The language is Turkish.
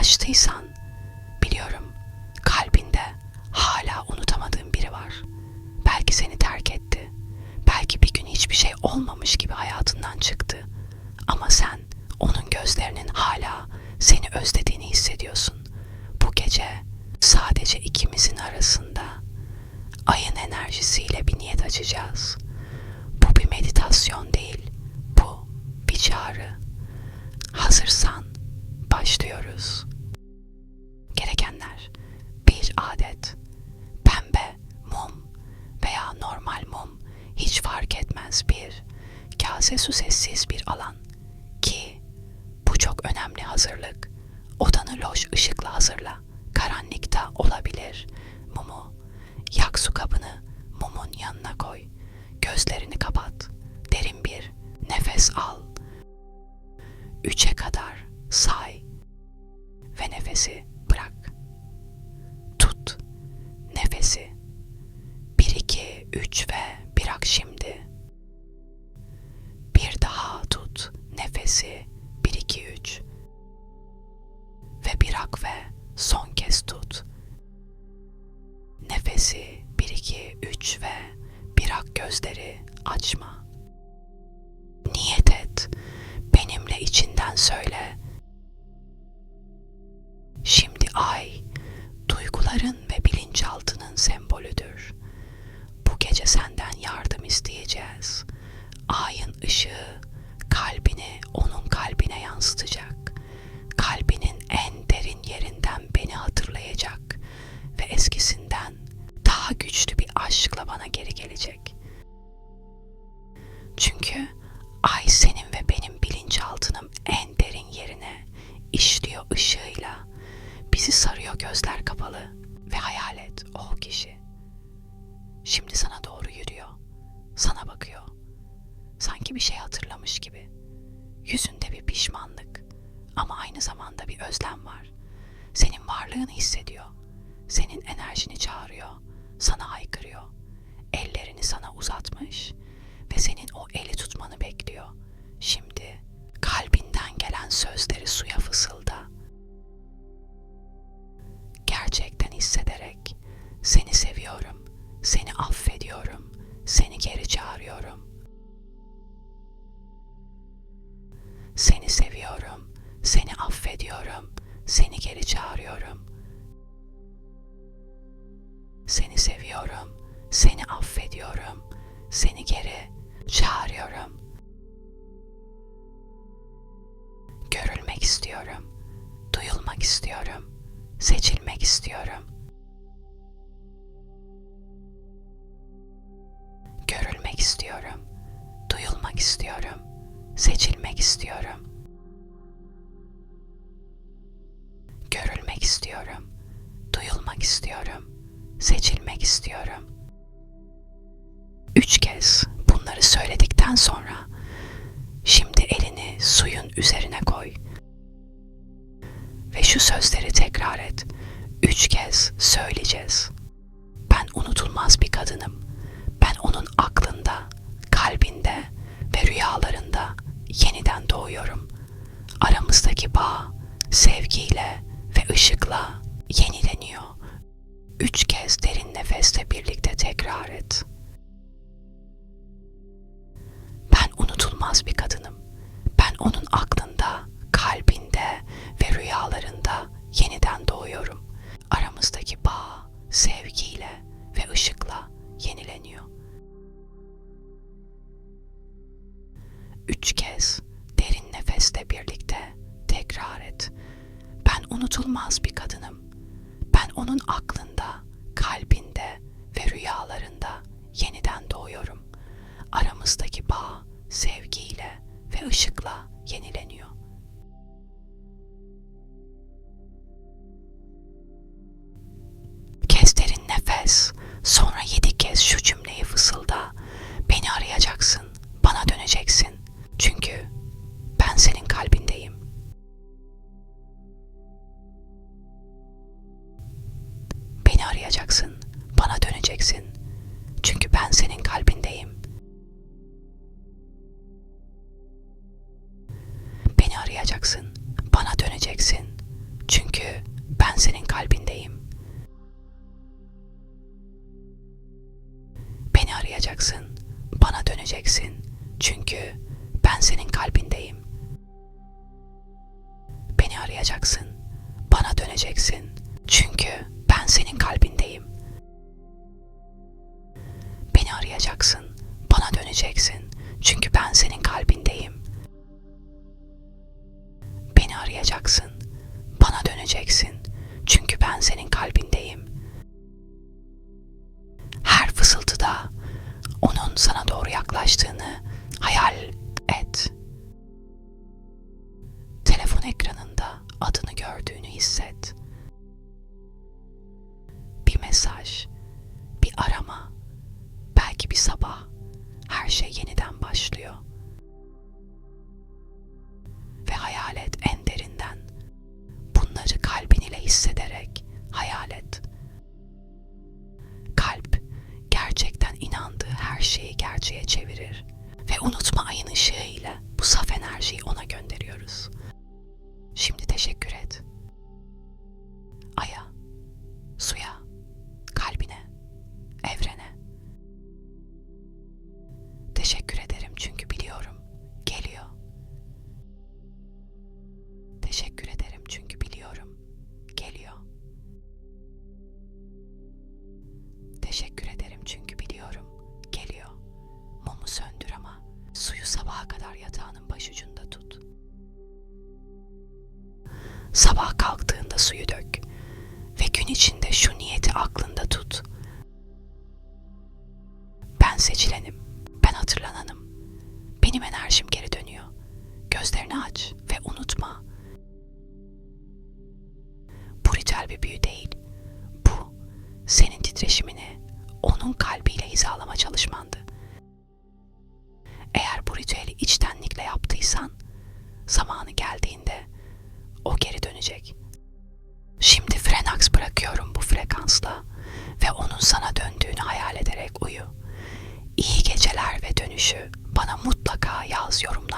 açtıysan biliyorum kalbinde hala unutamadığın biri var. Belki seni terk etti. Belki bir gün hiçbir şey olmamış gibi hayatından çıktı. Ama sen onun gözlerinin hala seni özlediğini hissediyorsun. Bu gece sadece ikimizin arasında ayın enerjisiyle bir niyet açacağız. Bu bir meditasyon değil. Bu bir çağrı. Hazırsan kase su bir alan ki bu çok önemli hazırlık. Odanı loş ışıkla hazırla. Karanlıkta olabilir. Mumu yak su kabını mumun yanına koy. Gözlerini kapat. Derin bir nefes al. Üçe kadar say ve nefesi bırak. Tut nefesi. Bir iki üç ve bırak şimdi. Nefesi. Bir iki üç ve bırak ve son kez tut. Nefesi bir iki üç ve bırak gözleri açma. Niyet et. Benimle içinden söyle. Şimdi ay duyguların ve bilinçaltının sembolüdür. Bu gece senden yardım isteyeceğiz. Ayın ışığı kalbini onun kalbine yansıtacak. Kalbinin en derin yerinden beni hatırlayacak ve eskisinden daha güçlü bir aşkla bana geri gelecek. Çünkü ay senin ve benim bilinçaltının en derin yerine işliyor ışığıyla. Bizi sarıyor gözler kapalı ve hayal et o kişi. Şimdi sana doğru yürüyor. Sana bakıyor. Sanki bir şey hatırlamış gibi. Yüzünde bir pişmanlık ama aynı zamanda bir özlem var. Senin varlığını hissediyor. Senin enerjini çağırıyor. Sana haykırıyor. Seni seviyorum, seni affediyorum, seni geri çağırıyorum. Görülmek istiyorum, duyulmak istiyorum, seçilmek istiyorum. Görülmek istiyorum, duyulmak istiyorum, seçilmek istiyorum. Görülmek istiyorum, duyulmak istiyorum, seçilmek istiyorum. Üç kez bunları söyledikten sonra şimdi elini suyun üzerine koy ve şu sözleri tekrar et. Üç kez söyleyeceğiz. Ben unutulmaz bir kadınım. Ben onun aklında, kalbinde ve rüyalarında yeniden doğuyorum. Aramızdaki bağ sevgiyle ve ışıkla. Üç kez derin nefesle birlikte tekrar et. Ben unutulmaz bir kadınım. Ben onun aklında, kalbinde ve rüyalarında yeniden doğuyorum. Aramızdaki bağ sevgiyle ve ışıkla yenileniyor. Üç kez derin nefesle birlikte tekrar et. Ben unutulmaz bir kadınım. Ben onun aklında, kalbinde ve rüyalarında yeniden doğuyorum. Aramızdaki bağ sevgiyle ve ışıkla yenileniyor. Kes derin nefes. Sonra yedi kez şu cümleyi fısılda. Beni arayacaksın, bana döneceksin. Çünkü ben senin kalbindeyim. Beni arayacaksın, bana döneceksin. Ben senin kalbindeyim. Beni arayacaksın, bana döneceksin. Çünkü ben senin kalbindeyim. Beni arayacaksın, bana döneceksin. Çünkü ben senin kalbindeyim. Beni arayacaksın, bana döneceksin. Çünkü ben senin kalbindeyim. Arayacaksın, bana döneceksin. Çünkü ben senin kalbindeyim. Beni arayacaksın, bana döneceksin. Çünkü ben senin kalbindeyim. Her fısıltıda onun sana doğru yaklaştığını hayal et. Ayın ışığıyla hizalama çalışmandı. Eğer bu ritüeli içtenlikle yaptıysan zamanı geldiğinde o geri dönecek. Şimdi frenaks bırakıyorum bu frekansla ve onun sana döndüğünü hayal ederek uyu. İyi geceler ve dönüşü bana mutlaka yaz yorumlarda.